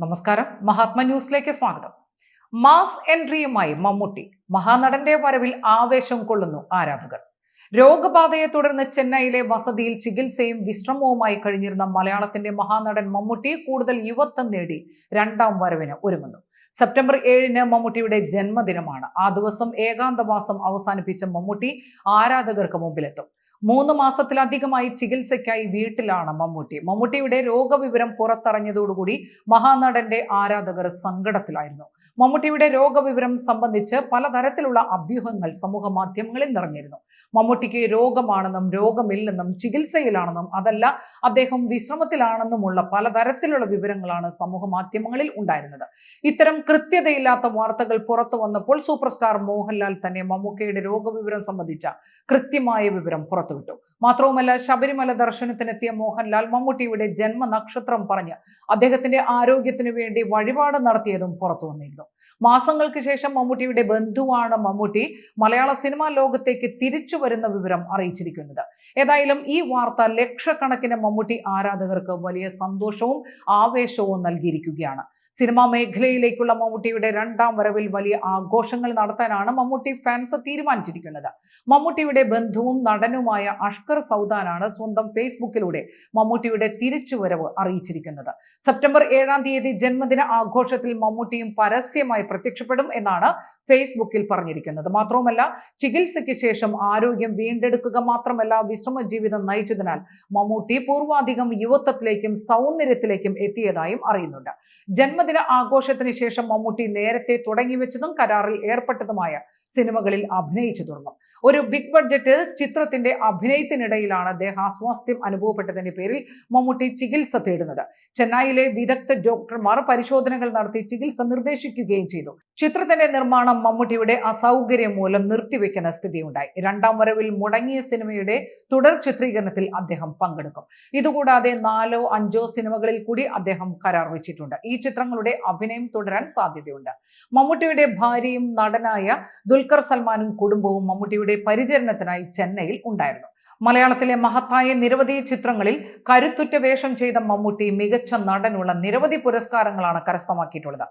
നമസ്കാരം. മഹാത്മ ന്യൂസിലേക്ക് സ്വാഗതം. മാസ് എൻട്രിയുമായി മമ്മൂട്ടി മഹാനടന്റെ വരവിൽ ആവേശം കൊള്ളുന്നു ആരാധകർ. രോഗബാധയെ തുടർന്ന് ചെന്നൈയിലെ വസതിയിൽ ചികിത്സയും വിശ്രമവുമായി കഴിഞ്ഞിരുന്ന മലയാളത്തിന്റെ മഹാനടൻ മമ്മൂട്ടി കൂടുതൽ യുവത്വം നേടി രണ്ടാം വരവിന് ഒരുങ്ങുന്നു. സെപ്റ്റംബർ ഏഴിന് മമ്മൂട്ടിയുടെ ജന്മദിനമാണ്. ആ ദിവസം ഏകാന്തവാസം അവസാനിപ്പിച്ച മമ്മൂട്ടി ആരാധകർക്ക് മുമ്പിലെത്തും. മൂന്ന് മാസത്തിലധികമായി ചികിത്സയ്ക്കായി വീട്ടിലാണ് മമ്മൂട്ടി. മമ്മൂട്ടിയുടെ രോഗവിവരം പുറത്തറിഞ്ഞതോടുകൂടി മഹാനടന്റെ ആരാധകർ സങ്കടത്തിലായിരുന്നു. മമ്മൂട്ടിയുടെ രോഗവിവരം സംബന്ധിച്ച് പലതരത്തിലുള്ള അഭ്യൂഹങ്ങൾ സമൂഹ മാധ്യമങ്ങളിൽ നിറഞ്ഞിരുന്നു. മമ്മൂട്ടിക്ക് രോഗമാണെന്നും രോഗമില്ലെന്നും ചികിത്സയിലാണെന്നും അതല്ല അദ്ദേഹം വിശ്രമത്തിലാണെന്നുമുള്ള പലതരത്തിലുള്ള വിവരങ്ങളാണ് സമൂഹ മാധ്യമങ്ങളിൽ ഉണ്ടായിരുന്നത്. ഇത്തരം കൃത്യതയില്ലാത്ത വാർത്തകൾ പുറത്തു വന്നപ്പോൾ സൂപ്പർ സ്റ്റാർ മോഹൻലാൽ തന്നെ മമ്മൂക്കയുടെ രോഗവിവരം സംബന്ധിച്ച കൃത്യമായ വിവരം പുറത്തുവിട്ടു. മാത്രവുമല്ല ശബരിമല ദർശനത്തിനെത്തിയ മോഹൻലാൽ മമ്മൂട്ടിയുടെ ജന്മനക്ഷത്രം പറഞ്ഞ് അദ്ദേഹത്തിന്റെ ആരോഗ്യത്തിനു വേണ്ടി വഴിപാട് നടത്തിയതും പുറത്തു വന്നിരുന്നു. മാസങ്ങൾക്ക് ശേഷം മമ്മൂട്ടിയുടെ ബന്ധുവാണ് മമ്മൂട്ടി മലയാള സിനിമാ ലോകത്തേക്ക് തിരിച്ചു വരുന്ന വിവരം അറിയിച്ചിരിക്കുന്നത്. ഏതായാലും ഈ വാർത്ത ലക്ഷക്കണക്കിന് മമ്മൂട്ടി ആരാധകർക്ക് വലിയ സന്തോഷവും ആവേശവും നൽകിയിരിക്കുകയാണ്. സിനിമാ മേഖലയിലേക്കുള്ള മമ്മൂട്ടിയുടെ രണ്ടാം വരവിൽ വലിയ ആഘോഷങ്ങൾ നടത്താനാണ് മമ്മൂട്ടി ഫാൻസ് തീരുമാനിച്ചിരിക്കുന്നത്. മമ്മൂട്ടിയുടെ ബന്ധുവും നടനുമായ അഷ്കർ സൗദാനാണ് സ്വന്തം ഫേസ്ബുക്കിലൂടെ മമ്മൂട്ടിയുടെ തിരിച്ചുവരവ് അറിയിച്ചിരിക്കുന്നത്. സെപ്റ്റംബർ ഏഴാം തീയതി ജന്മദിന ആഘോഷത്തിൽ മമ്മൂട്ടിയും പരസ്യമായി പ്രത്യക്ഷപ്പെടും എന്നാണ് ഫേസ്ബുക്കിൽ പറഞ്ഞിരിക്കുന്നത്. മാത്രവുമല്ല ചികിത്സയ്ക്ക് ശേഷം ആരോഗ്യം വീണ്ടെടുക്കുക മാത്രമല്ല വിശ്രമ ജീവിതം നയിച്ചതിനാൽ മമ്മൂട്ടി പൂർവാധികം യുവത്വത്തിലേക്കും സൗന്ദര്യത്തിലേക്കും എത്തിയതായും അറിയുന്നുണ്ട്. ജന്മദിന ആഘോഷത്തിന് ശേഷം മമ്മൂട്ടി നേരത്തെ തുടങ്ങിവെച്ചതും കരാറിൽ ഏർപ്പെട്ടതുമായ സിനിമകളിൽ അഭിനയിച്ചു തുടങ്ങും. ഒരു ബിഗ് ബഡ്ജറ്റ് ചിത്രത്തിന്റെ അഭിനയത്തിനിടയിലാണ് ദേഹാസ്വാസ്ഥ്യം അനുഭവപ്പെട്ടതിന്റെ പേരിൽ മമ്മൂട്ടി ചികിത്സ തേടുന്നത്. ചെന്നൈയിലെ വിദഗ്ധ ഡോക്ടർമാർ പരിശോധനകൾ നടത്തി ചികിത്സ നിർദ്ദേശിക്കുകയും ചെയ്തു. ചിത്രത്തിന്റെ നിർമ്മാണം മമ്മൂട്ടിയുടെ അസൗകര്യം മൂലം നിർത്തിവെക്കുന്ന സ്ഥിതിയുണ്ടായി. രണ്ടാം വരവിൽ മുടങ്ങിയ സിനിമയുടെ തുടർ ചിത്രീകരണത്തിൽ അദ്ദേഹം പങ്കെടുക്കും. ഇതുകൂടാതെ നാലോ അഞ്ചോ സിനിമകളിൽ കൂടി അദ്ദേഹം കരാർ വെച്ചിട്ടുണ്ട്. ഈ ചിത്രങ്ങളുടെ അഭിനയം തുടരാൻ സാധ്യതയുണ്ട്. മമ്മൂട്ടിയുടെ ഭാര്യയും നടനായ ദുൽഖർ സൽമാനും കുടുംബവും മമ്മൂട്ടിയുടെ പരിചരണത്തിനായി ചെന്നൈയിൽ ഉണ്ടായിരുന്നു. മലയാളത്തിലെ മഹത്തായ നിരവധി ചിത്രങ്ങളിൽ കരുത്തുറ്റ വേഷം ചെയ്ത മമ്മൂട്ടി മികച്ച നടനുള്ള നിരവധി പുരസ്കാരങ്ങളാണ് കരസ്ഥമാക്കിയിട്ടുള്ളത്.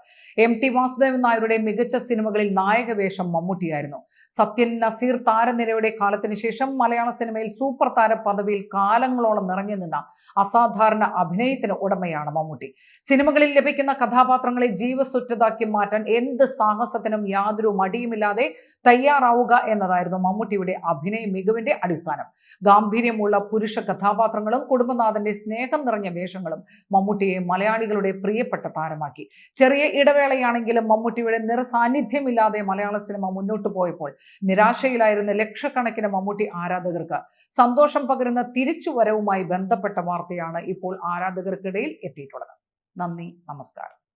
എം ടി വാസുദേവൻ നായരുടെ മികച്ച സിനിമകളിൽ നായക വേഷം മമ്മൂട്ടിയായിരുന്നു. സത്യൻ നസീർ താരനിരയുടെ കാലത്തിന് ശേഷം മലയാള സിനിമയിൽ സൂപ്പർ താര പദവിയിൽ കാലങ്ങളോളം നിറഞ്ഞു നിന്ന അസാധാരണ അഭിനയത്തിന് ഉടമയാണ് മമ്മൂട്ടി. സിനിമകളിൽ ലഭിക്കുന്ന കഥാപാത്രങ്ങളെ ജീവസുറ്റതാക്കി മാറ്റാൻ എന്ത് സാഹസത്തിനും യാതൊരു മടിയുമില്ലാതെ തയ്യാറാവുക എന്നതായിരുന്നു മമ്മൂട്ടിയുടെ അഭിനയ മികവിന്റെ അടിസ്ഥാനം. ഗാംഭീര്യമുള്ള പുരുഷ കഥാപാത്രങ്ങളും കുടുംബനാഥന്റെ സ്നേഹം നിറഞ്ഞ വേഷങ്ങളും മമ്മൂട്ടിയെ മലയാളികളുടെ പ്രിയപ്പെട്ട താരമാക്കി. ചെറിയ ഇടവേളയാണെങ്കിലും മമ്മൂട്ടിയുടെ നിറസാന്നിധ്യമില്ലാതെ മലയാള സിനിമ മുന്നോട്ട് പോയപ്പോൾ നിരാശയിലായിരുന്ന ലക്ഷക്കണക്കിന് മമ്മൂട്ടി ആരാധകർക്ക് സന്തോഷം പകരുന്ന തിരിച്ചുവരവുമായി ബന്ധപ്പെട്ട വാർത്തയാണ് ഇപ്പോൾ ആരാധകർക്കിടയിൽ എത്തിയിട്ടുള്ളത്. നന്ദി നമസ്കാരം.